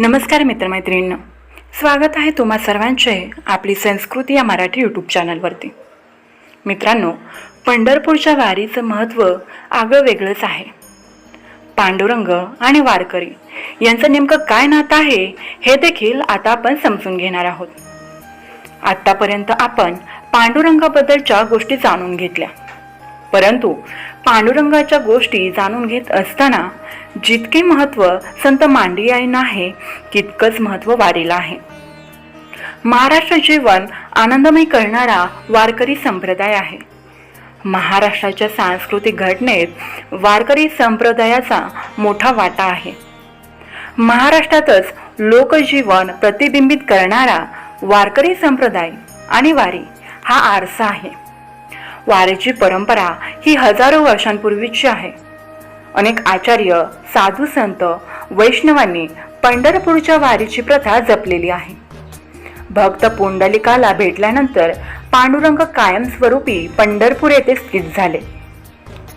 नमस्कार मित्रमैत्रिणींनो. स्वागत आहे तुम्हा सर्वांचे आपली संस्कृती या मराठी यूट्यूब चॅनलवरती मित्रांनो पंढरपूरच्या वारीचं महत्त्व आगळं वेगळंच आहे. पांडुरंग आणि वारकरी यांचं नेमकं काय नातं आहे हे देखील आता आपण समजून घेणार आहोत. आत्तापर्यंत आपण पांडुरंगाबद्दलच्या गोष्टी जाणून घेतल्या. परंतु पांडुरंगाच्या गोष्टी जाणून घेत असताना जितके महत्त्व संत मांडियाईंना आहे तितकंच महत्त्व वारीला आहे. महाराष्ट्र जीवन आनंदमय करणारा वारकरी संप्रदाय आहे. महाराष्ट्राच्या सांस्कृतिक घटनेत वारकरी संप्रदायाचा मोठा वाटा आहे. महाराष्ट्रातच लोकजीवन प्रतिबिंबित करणारा वारकरी संप्रदाय आणि वारी हा आरसा आहे. वारीची परंपरा ही हजारो वर्षांपूर्वीची आहे. अनेक आचार्य साधू संत वैष्णवांनी पंढरपूरच्या वारीची प्रथा जपलेली आहे. भक्त पुंडलिकाला भेटल्यानंतर पांडुरंग कायमस्वरूपी पंढरपूर येथे स्थित झाले.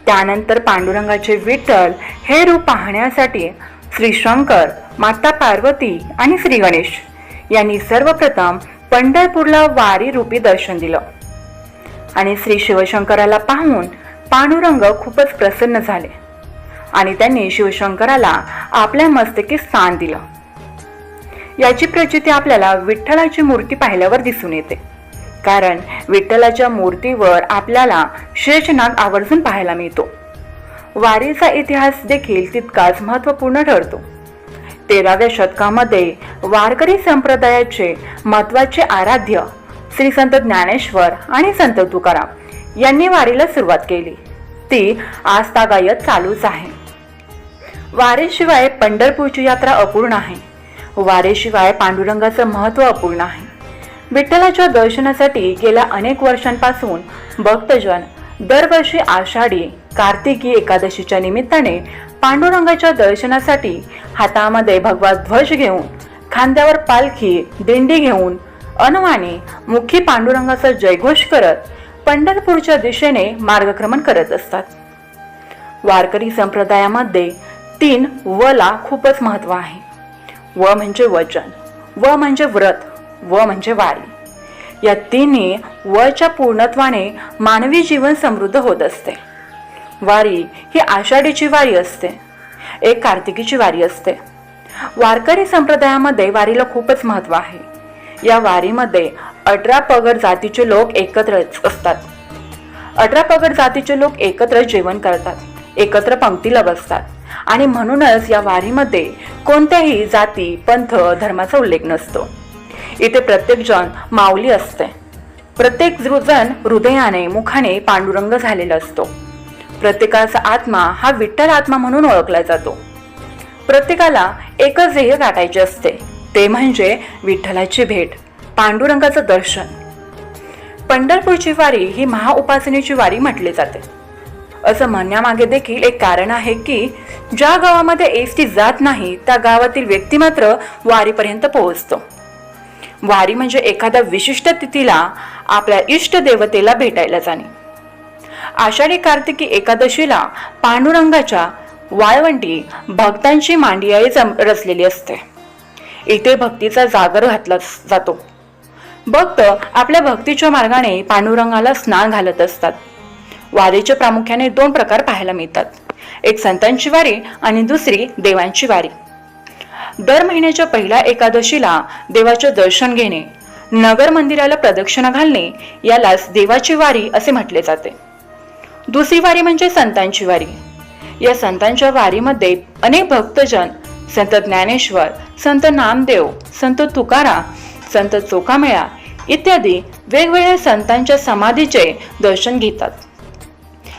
त्यानंतर पांडुरंगाचे विठ्ठल हे रूप पाहण्यासाठी श्रीशंकर माता पार्वती आणि श्री गणेश यांनी सर्वप्रथम पंढरपूरला वारी रूपी दर्शन दिलं. आणि श्री शिवशंकराला पाहून पांडुरंग खूपच प्रसन्न झाले. आणि त्यांनी शिवशंकराला आपल्या मस्तकी स्थान दिलं. याची प्रचिती आपल्याला विठ्ठलाची मूर्ती पाहिल्यावर दिसून येते. कारण विठ्ठलाच्या मूर्तीवर आपल्याला शेषनाग आवर्जून पाहायला मिळतो. वारीचा इतिहास देखील तितकाच महत्त्वपूर्ण ठरतो. तेराव्या शतकामध्ये वारकरी संप्रदायाचे महत्त्वाचे आराध्य श्री संत ज्ञानेश्वर आणि संत तुकाराम यांनी वारीला सुरुवात केली. ती आस्थागायत चालूच आहे. वारीशिवाय पंढरपूरची यात्रा अपूर्ण आहे. वारेशिवाय पांडुरंगाचं महत्त्व अपूर्ण आहे. विठ्ठलाच्या दर्शनासाठी गेल्या अनेक वर्षांपासून भक्तजन दरवर्षी आषाढी कार्तिकी एकादशीच्या निमित्ताने पांडुरंगाच्या दर्शनासाठी हातामध्ये भगवा ध्वज घेऊन खांद्यावर पालखी दिंडी घेऊन अनवाने मुख्य पांडुरंगाचा जयघोष करत पंढरपूरच्या दिशेने मार्गक्रमण करत असतात. वारकरी संप्रदायामध्ये तीन व ला खूपच महत्त्व आहे. व म्हणजे वचन व म्हणजे व्रत व म्हणजे वारी. या तिन्ही वच्या पूर्णत्वाने मानवी जीवन समृद्ध होत असते. वारी ही आषाढीची वारी असते एक कार्तिकीची वारी असते. वारकरी संप्रदायामध्ये वारीला खूपच महत्त्व आहे. या वारीमध्ये अठरा पगड जातीचे लोक एकत्रच असतात. अठरा पगड जातीचे लोक एकत्र जेवण करतात एकत्र पंक्तीला बसतात आणि म्हणूनच या वारीमध्ये कोणत्याही जाती पंथ धर्माचा उल्लेख नसतो. इथे प्रत्येक जण माऊली असते. प्रत्येक जण हृदयाने मुखाने पांडुरंग झालेला असतो. प्रत्येकाचा आत्मा हा विठ्ठल आत्मा म्हणून ओळखला जातो. प्रत्येकाला एकच ध्येय गाठायचे असते. ते म्हणजे विठ्ठलाची भेट पांडुरंगाचं दर्शन. पंढरपूरची वारी ही महाउपासनेची वारी म्हटली जाते. असं म्हणण्यामागे देखील एक कारण आहे की ज्या गावामध्ये एस टी जात नाही त्या गावातील व्यक्ती मात्र वारीपर्यंत पोहोचतो. वारी म्हणजे एखाद्या विशिष्ट तिथीला आपल्या इष्ट देवतेला भेटायला जाणे. आषाढी कार्तिकी एकादशीला पांडुरंगाच्या वाळवंटी भक्तांची मांडियाई जम रचलेली असते. इथे भक्तीचा जागर घातला जातो. भक्त आपल्या भक्तीच्या मार्गाने पांडुरंगाला स्नान घालत असतात. वारीचे प्रामुख्याने दोन प्रकार पाहायला मिळतात. एक संतांची वारी आणि दुसरी देवांची वारी. दर महिन्याच्या पहिल्या एकादशीला देवाचे दर्शन घेणे नगर मंदिराला प्रदक्षिणा घालणे यालाच देवाची वारी असे म्हटले जाते. दुसरी वारी म्हणजे संतांची वारी. या संतांच्या वारीमध्ये अनेक भक्तजन संत ज्ञानेश्वर संत नामदेव संत तुकाराम संत चोकामेळा इत्यादी वेगवेगळ्या संतांच्या समाधीचे दर्शन घेतात.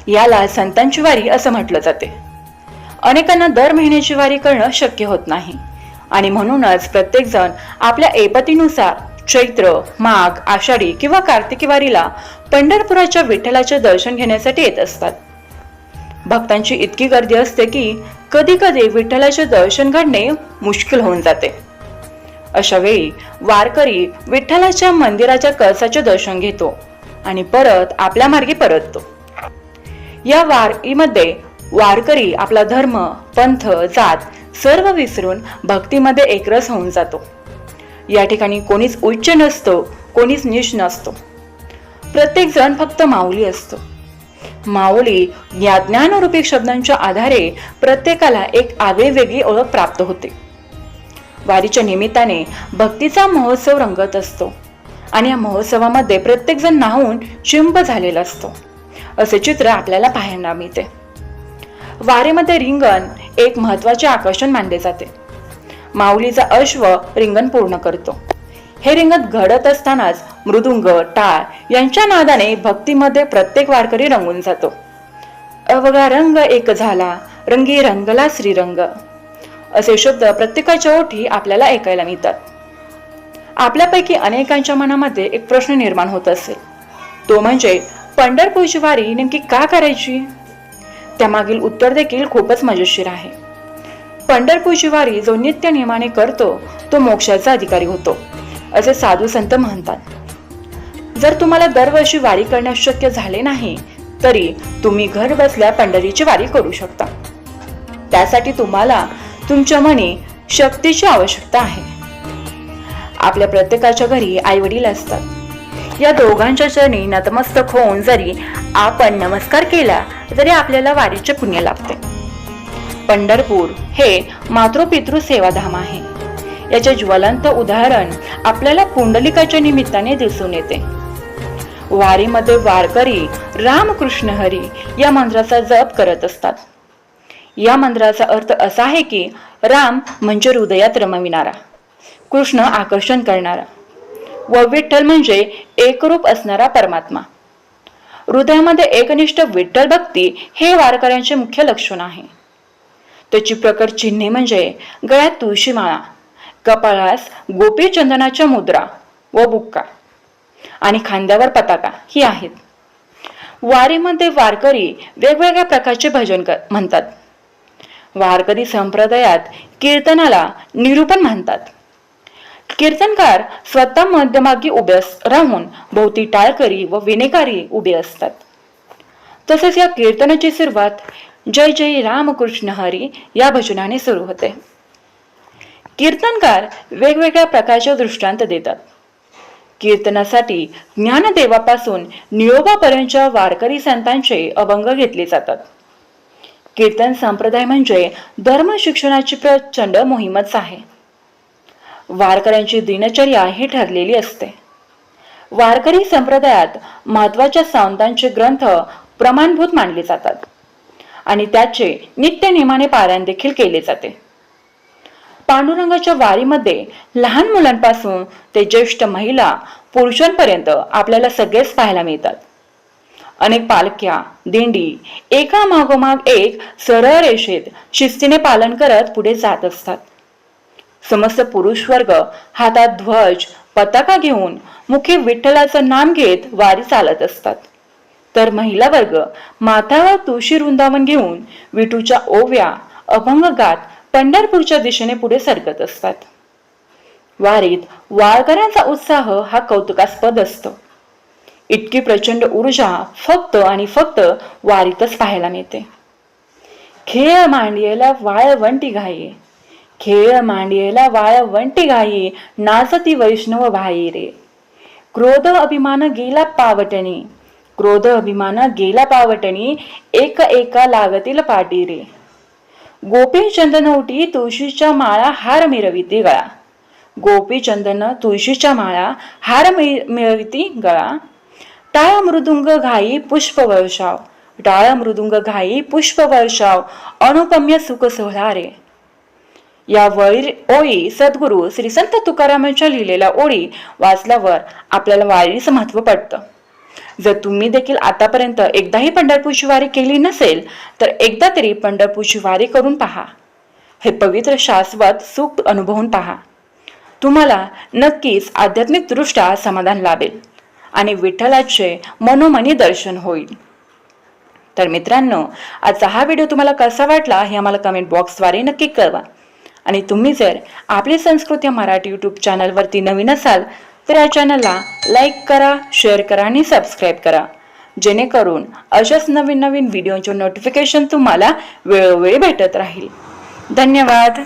याला संतांची वारी असं म्हटलं जाते. अनेकांना दर महिन्याची वारी करणं शक्य होत नाही. आणि म्हणूनच प्रत्येकजण आपल्या ऐपतीनुसार चैत्र माघ आषाढी किंवा कार्तिकी वारीला पंढरपुराच्या विठ्ठलाचे दर्शन घेण्यासाठी येत असतात. भक्तांची इतकी गर्दी असते की कधी कधी विठ्ठलाचे दर्शन घडणे मुश्किल होऊन जाते. अशा वेळी वारकरी विठ्ठलाच्या मंदिराच्या कळसाचे दर्शन घेतो आणि परत आपल्या मार्गी परततो. या वारीमध्ये वारकरी आपला धर्म पंथ जात सर्व विसरून भक्तीमध्ये एकरस होऊन जातो. या ठिकाणी कोणीच उच्च नसतो कोणीच नीच नसतो. प्रत्येक जण फक्त माऊली असतो. माऊली या ज्ञानरूपी शब्दांच्या आधारे प्रत्येकाला एक आगळीवेगळी ओळख प्राप्त होते. वारीच्या निमित्ताने भक्तीचा महोत्सव रंगत असतो आणि या महोत्सवामध्ये प्रत्येकजण नाहून चिंब झालेला असतो. असे चित्र आपल्याला पाहायला मिळते. वारेमध्ये रिंगण एक महत्त्वाचे आकर्षण मानले जाते. माऊलीचा अश्व रिंगण पूर्ण करतो. हे रिंगत घडत असतानाच मृदुंग टाळ यांच्या नादाने भक्तीमध्ये प्रत्येक वारकरी रंगून जातो. अवघा रंग एक झाला रंगी रंगला श्रीरंग. असे शब्द प्रत्येकाच्या ओठी आपल्याला ऐकायला मिळतात. आपल्यापैकी अनेकांच्या मनामध्ये एक प्रश्न निर्माण होत असेल. तो म्हणजे पंढरपूरची वारी नेमकी का करायची? त्यामागील उत्तर देखील खूपच मजेशीर आहे. पंढरपूरची वारी जो नित्य नियमाने करतो तो मोक्षाचा अधिकारी होतो. असे साधू संत म्हणतात. जर तुम्हाला दरवर्षी वारी करण्यास शक्य झाले नाही तरी तुम्ही घर बसल्या पंढरीची वारी करू शकता. त्यासाठी तुम्हाला तुमच्या मनी शक्तीची आवश्यकता आहे. आपल्या प्रत्येकाच्या घरी आई वडील असतात. या दोघांच्या चरणी नतमस्तक होऊन जरी आपण नमस्कार केला तरी आपल्याला वारीचे पुण्य लाभते. पंढरपूर हे मातृपितृ सेवाधाम आहे. याचे ज्वलंत उदाहरण आपल्याला पुंडलिकाच्या निमित्ताने दिसून येते. वारीमध्ये वारकरी रामकृष्ण हरी या मंत्राचा जप करत असतात. या मंत्राचा अर्थ असा आहे की राम म्हणजे हृदयात रमविणारा कृष्ण आकर्षण करणारा व विठ्ठल म्हणजे एकरूप असणारा परमात्मा. हृदयामध्ये एकनिष्ठ विठ्ठल भक्ती हे वारकऱ्यांचे मुख्य लक्षण आहे. त्याची प्रकट चिन्हे म्हणजे गळ्यात तुळशी माळा कपाळास गोपी चंदनाच्या मुद्रा व बुक्का आणि खांद्यावर पताका ही आहेत. वारीमध्ये वारकरी वेगवेगळ्या प्रकारचे भजन कर म्हणतात. वारकरी संप्रदायात कीर्तनाला निरूपण म्हणतात. कीर्तनकार स्वतः मध्यमागी उभे अस- राहून भोवती टाळकरी व विनेकारी उभे असतात. तसेच या कीर्तनाची सुरुवात जय जय रामकृष्ण हरी या भजनाने सुरू होते. कीर्तनकार वेगवेगळ्या प्रकारचे दृष्टांत देतात. कीर्तनासाठी ज्ञानदेवापासून नियोबापर्यंतच्या वारकरी संतांचे अभंग घेतले जातात. कीर्तन संप्रदाय म्हणजे धर्म शिक्षणाची प्रचंड मोहीमच आहे. वारकऱ्यांची दिनचर्या ही ठरलेली असते. वारकरी संप्रदायात महत्त्वाच्या संतांचे ग्रंथ प्रमाणभूत मानले जातात आणि त्याचे नित्यनियमाने पारायण देखील केले जाते. पांडुरंगाच्या वारीमध्ये लहान मुलांपासून ते ज्येष्ठ महिला पुरुषांपर्यंत आपल्याला सगळेच पाहायला मिळतात. अनेक पालख्या दिंडी एका मागोमाग एक सरळ रेषेत शिस्तीने पालन करत पुढे जात असतात. समस्त पुरुष वर्ग हातात ध्वज पताका घेऊन मुखी विठ्ठलाचं नाम घेत वारी चालत असतात. तर महिला वर्ग माथावर तुळशी वृंदावन घेऊन विठूच्या ओव्या अभंग गात पंढरपूरच्या दिशेने पुढे सरकत असतात. वारीत वारकऱ्यांचा उत्साह हा कौतुकास्पद असतो. इतकी प्रचंड ऊर्जा फक्त आणि फक्त वारीतच पाहायला मिळते. खेळ मांडियेला वाळवंटी घाई. खेळ मांडियेला वाळवंटी घाई नाचती वैष्णव भाई रे. क्रोध अभिमान गेला पावटणी. क्रोध अभिमान गेला पावटणी एक एका लागतील पाटी रे. गोपी चंदन तुळशीच्या माळा हार मिरविती गळा. गोपी चंदन तुळशीच्या माळा हार मि मिळविती गळा. टाळ मृदुंग घाई पुष्प वर्षाव. टाळ मृदुंग घाई पुष्प वर्षाव. अनुपम्य सुख सोहळा रे या वळी ओळी सद्गुरू श्री संत तुकारामांच्या लिहिलेल्या ओळी वाचल्यावर आपल्याला वारीचं महत्त्व पडतं जर तुम्ही देखील आतापर्यंत एकदाही पंढरपूरची वारी केली नसेल तर एकदा तरी पंढरपूरची वारी करून पहा. हे पवित्र शाश्वत सुख अनुभवून पहा. तुम्हाला नक्कीच आध्यात्मिक दृष्ट्या समाधान लाभेल आणि विठ्ठलाचे मनोमनी दर्शन होईल. तर मित्रांनो आजचा हा व्हिडिओ तुम्हाला कसा वाटला हे आम्हाला कमेंट बॉक्सद्वारे नक्की कळवा. आणि तुम्ही जर आपली संस्कृती मराठी यूट्यूब चॅनलवरती नवीन असाल तर या चॅनलला लाईक करा शेअर करा आणि सबस्क्राईब करा. जेणेकरून अशाच नवीन नवीन व्हिडिओचे नोटिफिकेशन तुम्हाला वेळोवेळी भेटत राहील. धन्यवाद.